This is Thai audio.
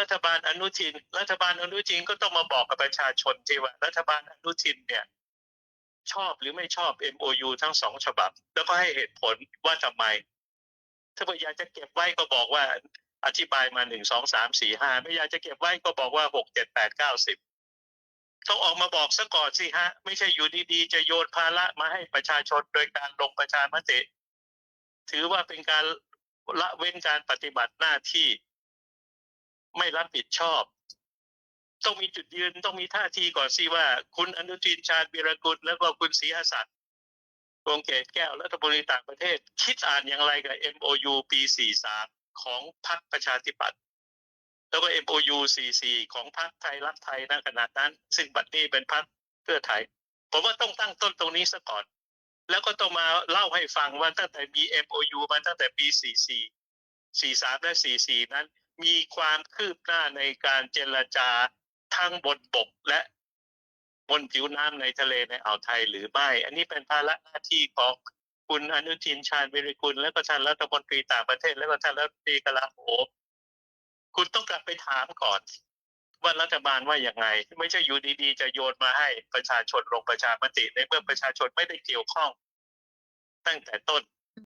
รัฐบาลอนุทิน รัฐบาลอนุทินก็ต้องมาบอกกับประชาชนที่ว่า รัฐบาลอนุทินเนี่ยชอบหรือไม่ชอบ MOU ทั้งสองฉบับ แล้วก็ให้เหตุผลว่าทำไม ถ้าอยากจะเก็บไว้ก็บอกว่าอธิบายมาหนึ่งสองสามสี่ห้าไม่อยากจะเก็บไว้ก็บอกว่าหกเจ็ดแปดเก้าสิบต้องออกมาบอกซะก่อนสิฮะ ไม่ใช่อยู่ดีๆ จะโยนภาระมาให้ประชาชนโดยการลงประชามติ ถือว่าเป็นการละเว้นการปฏิบัติหน้าที่ รับผิดชอบ ต้องมีจุดยืนต้องมีท่าทีก่อนสิว่า คุณอนุทินชาญวีรกุลแล้วก็คุณศรีหศักดิ์วงเกตแก้วรัฐมนตรีต่างประเทศ คิดอ่านอย่างไรกับ MOU ปี 43 ของพรรคประชาธิปัตย์แล้วก็ MOU 44 ของพรรคไทยรักไทยณขณะนั้น ซึ่งบัดนี้เป็นพรรคเพื่อไทย ผมว่าต้องตั้งต้นตรงนี้ซะก่อน แล้วก็ต้องมาเล่าให้ฟังว่าตั้งแต่มี MOU มาตั้งแต่ปี 44 43 และ 44 นั้น มีความคืบหน้าในการเจรจาทั้งบนบกและบนผิวน้ำในทะเลในอ่าวไทยหรือไม่ อันนี้เป็นภาระหน้าที่ของคุณอนุทินชาญวิริกุลและก็ท่านรัฐมนตรีต่างประเทศ และก็ท่านรัฐมนตรีกลาโหมคุณต้องกลับไปถามก่อน ว่ารัฐบาลว่าอย่างไง ไม่ใช่อยู่ดีๆ จะโยนมาให้ประชาชนลงประชามติในเมื่อประชาชนไม่ได้เกี่ยวข้อง ตั้งแต่ต้น